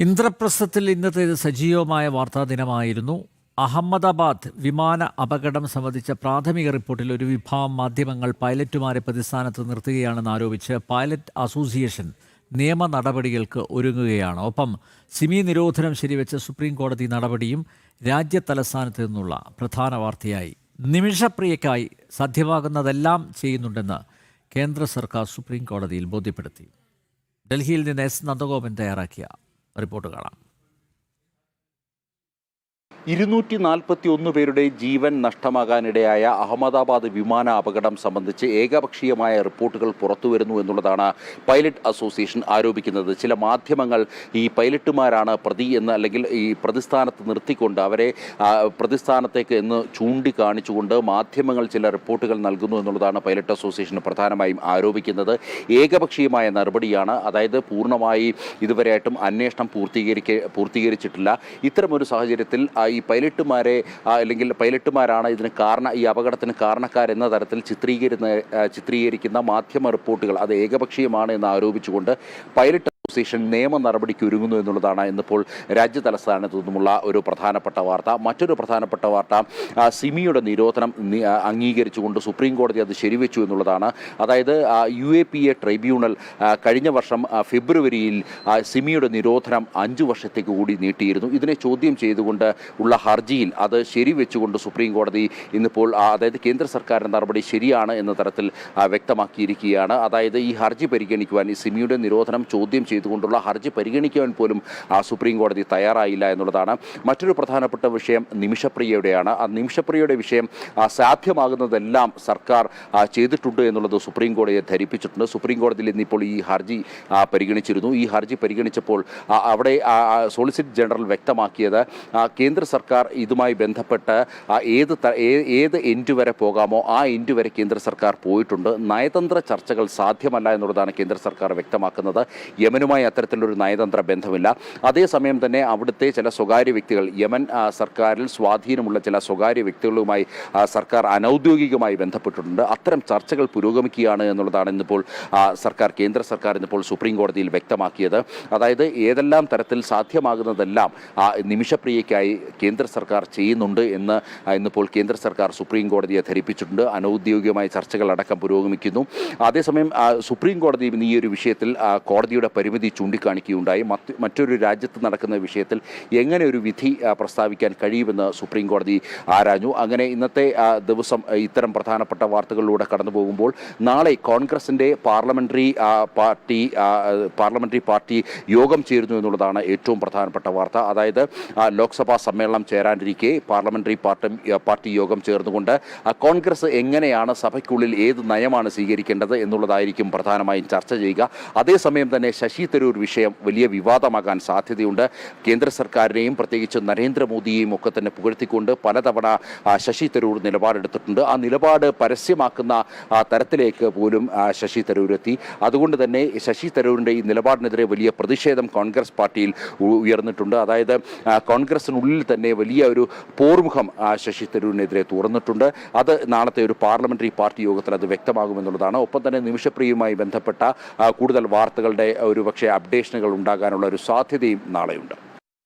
ഇന്ദ്രപ്രസ്ഥത്തിൽ ഇന്നത്തേത് സജീവമായ വാർത്താ ദിനമായിരുന്നു അഹമ്മദാബാദ് വിമാന അപകടം സംബന്ധിച്ച പ്രാഥമിക റിപ്പോർട്ടിൽ ഒരു വിഭാഗം മാധ്യമങ്ങൾ പൈലറ്റുമാരെ പ്രതിസ്ഥാനത്ത് നിർത്തുകയാണെന്ന് ആരോപിച്ച് പൈലറ്റ് അസോസിയേഷൻ നിയമ നടപടികൾക്ക് ഒരുങ്ങുകയാണ്. ഒപ്പം സിമി നിരോധനം ശരിവെച്ച സുപ്രീം കോടതി നടപടിയും രാജ്യതലസ്ഥാനത്ത് നിന്നുള്ള പ്രധാന വാർത്തയായി. നിമിഷപ്രിയക്കായി സാധ്യമാകുന്നതെല്ലാം ചെയ്യുന്നുണ്ടെന്ന് കേന്ദ്ര സർക്കാർ സുപ്രീം കോടതിയിൽ ബോധ്യപ്പെടുത്തി. ഡൽഹിയിൽ നിന്ന് എസ്. നന്ദഗോപൻ തയ്യാറാക്കിയ റിപ്പോർട്ട് കാണാം. ഇരുന്നൂറ്റി നാൽപ്പത്തി ഒന്ന് പേരുടെ ജീവൻ നഷ്ടമാകാനിടയായ അഹമ്മദാബാദ് വിമാന അപകടം സംബന്ധിച്ച് ഏകപക്ഷീയമായ റിപ്പോർട്ടുകൾ പുറത്തുവരുന്നു എന്നുള്ളതാണ് പൈലറ്റ് അസോസിയേഷൻ ആരോപിക്കുന്നത്. ചില മാധ്യമങ്ങൾ ഈ പൈലറ്റുമാരാണ് പ്രതി എന്ന് അല്ലെങ്കിൽ ഈ പ്രതിസ്ഥാനത്ത് നിർത്തിക്കൊണ്ട് അവരെ പ്രതിസ്ഥാനത്തേക്ക് എന്ന് ചൂണ്ടിക്കാണിച്ചുകൊണ്ട് മാധ്യമങ്ങൾ ചില റിപ്പോർട്ടുകൾ നൽകുന്നു എന്നുള്ളതാണ് പൈലറ്റ് അസോസിയേഷൻ പ്രധാനമായും ആരോപിക്കുന്നത്. ഏകപക്ഷീയമായ നടപടിയാണ്. അതായത് പൂർണമായി ഇതുവരെയായിട്ടും അന്വേഷണം പൂർത്തീകരിക്ക പൂർത്തീകരിച്ചിട്ടില്ല. ഇത്തരമൊരു സാഹചര്യത്തിൽ ഈ പൈലറ്റുമാരെ അല്ലെങ്കിൽ പൈലറ്റുമാരാണ് ഇതിന് കാരണ ഈ അപകടത്തിന് കാരണക്കാരെന്ന തരത്തിൽ ചിത്രീകരിക്കുന്ന ചിത്രീകരിക്കുന്ന മാധ്യമ റിപ്പോർട്ടുകൾ. അത് ഏകപക്ഷീയമാണ് എന്ന് ആരോപിച്ചുകൊണ്ട് പൈലറ്റ് അസോസിയേഷൻ നിയമ നടപടിക്ക് ഒരുങ്ങുന്നു എന്നുള്ളതാണ് ഇന്നിപ്പോൾ രാജ്യ തലസ്ഥാനത്തു നിന്നുമുള്ള ഒരു പ്രധാനപ്പെട്ട വാർത്ത. മറ്റൊരു പ്രധാനപ്പെട്ട വാർത്ത സിമിയുടെ നിരോധനം അംഗീകരിച്ചുകൊണ്ട് സുപ്രീം കോടതി അത് ശരിവെച്ചു എന്നുള്ളതാണ്. അതായത് U A P A tribunal കഴിഞ്ഞ വർഷം ഫെബ്രുവരിയിൽ സിമിയുടെ നിരോധനം അഞ്ചു വർഷത്തേക്ക് കൂടി നീട്ടിയിരുന്നു. ഇതിനെ ചോദ്യം ചെയ്തുകൊണ്ട് ഉള്ള ഹർജിയിൽ അത് ശരിവെച്ചുകൊണ്ട് സുപ്രീം കോടതി ഇന്നിപ്പോൾ അതായത് കേന്ദ്ര സർക്കാരിന്റെ നടപടി ശരിയാണ് എന്ന തരത്തിൽ വ്യക്തമാക്കിയിരിക്കുകയാണ്. അതായത് ഈ ഹർജി പരിഗണിക്കുവാൻ ഈ സിമിയുടെ നിരോധനം ചോദ്യം ചെയ്തുകൊണ്ടുള്ള ഹർജി പരിഗണിക്കുവാൻ പോലും ആ, സുപ്രീം കോടതി തയ്യാറായില്ല എന്നുള്ളതാണ് മറ്റൊരു പ്രധാനപ്പെട്ട വിഷയം നിമിഷപ്രിയയുടെയാണ്. ആ നിമിഷപ്രിയയുടെ വിഷയം സാധ്യമാകുന്നതെല്ലാം സർക്കാർ ചെയ്തിട്ടുണ്ട് എന്നുള്ളത് സുപ്രീം കോടതിയെ ധരിപ്പിച്ചിട്ടുണ്ട്. സുപ്രീം കോടതിയിൽ ഇന്നിപ്പോൾ ഈ ഹർജി പരിഗണിച്ചിരുന്നു. ഈ ഹർജി പരിഗണിച്ചപ്പോൾ അവിടെ സോളിസിറ്റർ ജനറൽ വ്യക്തമാക്കിയത് കേന്ദ്ര സർക്കാർ ഇതുമായി ബന്ധപ്പെട്ട് ഏത് ഏത് എൻഡ് വരെ പോകാമോ ആ എൻഡ് വരെ കേന്ദ്ര സർക്കാർ പോയിട്ടുണ്ട്. നയതന്ത്ര ചർച്ചകൾ സാധ്യമല്ല എന്നുള്ളതാണ് കേന്ദ്ര സർക്കാർ വ്യക്തമാക്കുന്നത്. യമനുമായി അത്തരത്തിലൊരു നയതന്ത്ര ബന്ധമില്ല. അതേസമയം തന്നെ അവിടുത്തെ ചില സ്വകാര്യ വ്യക്തികൾ യമൻ സർക്കാരിൽ സ്വാധീനമുള്ള ചില സ്വകാര്യ വ്യക്തികളുമായി സർക്കാർ അനൗദ്യോഗികമായി ബന്ധപ്പെട്ടിട്ടുണ്ട്. അത്തരം ചർച്ചകൾ പുരോഗമിക്കുകയാണ് എന്നുള്ളതാണ് ഇന്നിപ്പോൾ സർക്കാർ കേന്ദ്ര സർക്കാർ ഇന്നിപ്പോൾ സുപ്രീം കോടതിയിൽ വ്യക്തമാക്കിയത്. അതായത് ഏതെല്ലാം തരത്തിൽ സാധ്യമാകുന്നതെല്ലാം നിമിഷപ്രിയയ്ക്കായി കേന്ദ്ര സർക്കാർ ചെയ്യുന്നുണ്ട് എന്ന് ഇന്നിപ്പോൾ കേന്ദ്ര സർക്കാർ സുപ്രീം കോടതിയെ ധരിപ്പിച്ചിട്ടുണ്ട്. അനൗദ്യോഗികമായ ചർച്ചകൾ അടക്കം പുരോഗമിക്കുന്നു. അതേസമയം സുപ്രീം കോടതി ഈ ഒരു വിഷയത്തിൽ കോടതിയുടെ പരിമിതി ചൂണ്ടിക്കാണിക്കുകയുണ്ടായി. മറ്റ് മറ്റൊരു രാജ്യത്ത് നടക്കുന്ന വിഷയത്തിൽ എങ്ങനെ ഒരു വിധി പ്രസ്താവിക്കാൻ കഴിയുമെന്ന് സുപ്രീം കോടതി ആരാഞ്ഞു. അങ്ങനെ ഇന്നത്തെ ദിവസം ഇത്തരം പ്രധാനപ്പെട്ട വാർത്തകളിലൂടെ കടന്നു പോകുമ്പോൾ നാളെ കോൺഗ്രസിന്റെ പാർലമെന്ററി പാർട്ടി പാർലമെന്ററി പാർട്ടി യോഗം ചേരുന്നു എന്നുള്ളതാണ് ഏറ്റവും പ്രധാനപ്പെട്ട വാർത്ത. അതായത് ലോക്സഭാ സമ്മേളനം ചേരാനിരിക്കെ പാർലമെന്ററി പാർട്ടി പാർട്ടി യോഗം ചേർന്നുകൊണ്ട് കോൺഗ്രസ് എങ്ങനെയാണ് സഭയ്ക്കുള്ളിൽ ഏത് നയമാണ് സ്വീകരിക്കേണ്ടത് എന്നുള്ളതായിരിക്കും പ്രധാനമായും ചർച്ച ചെയ്യുക. അതേസമയം തന്നെ ശശി തരൂർ വിഷയം വലിയ വിവാദമാകാൻ സാധ്യതയുണ്ട്. കേന്ദ്ര സർക്കാരിനെയും പ്രത്യേകിച്ച് നരേന്ദ്രമോദിയെയും ഒക്കെ തന്നെ പുകഴ്ത്തിക്കൊണ്ട് പലതവണ ശശി തരൂർ നിലപാടെടുത്തിട്ടുണ്ട്. ആ നിലപാട് പരസ്യമാക്കുന്ന തരത്തിലേക്ക് പോലും ശശി തരൂർ എത്തി അതുകൊണ്ട് തന്നെ ശശി തരൂരിന്റെ ഈ നിലപാടിനെതിരെ വലിയ പ്രതിഷേധം കോൺഗ്രസ് പാർട്ടിയിൽ ഉയർന്നിട്ടുണ്ട്. അതായത് കോൺഗ്രസിനുള്ളിൽ തന്നെ വലിയ ഒരു പോർമുഖം ശശി തരൂരിനെതിരെ തുറന്നിട്ടുണ്ട്. അത് നാളത്തെ ഒരു പാർലമെന്ററി പാർട്ടി യോഗത്തിൽ അത് വ്യക്തമാകുമെന്നുള്ളതാണ്. ഒപ്പം തന്നെ നിമിഷപ്രിയയുമായി ബന്ധപ്പെട്ട കൂടുതൽ വാർത്തകളുടെ ഒരു പക്ഷേ അപ്ഡേഷനുകൾ ഉണ്ടാകാനുള്ള ഒരു സാധ്യതയും നാളെയുണ്ട്.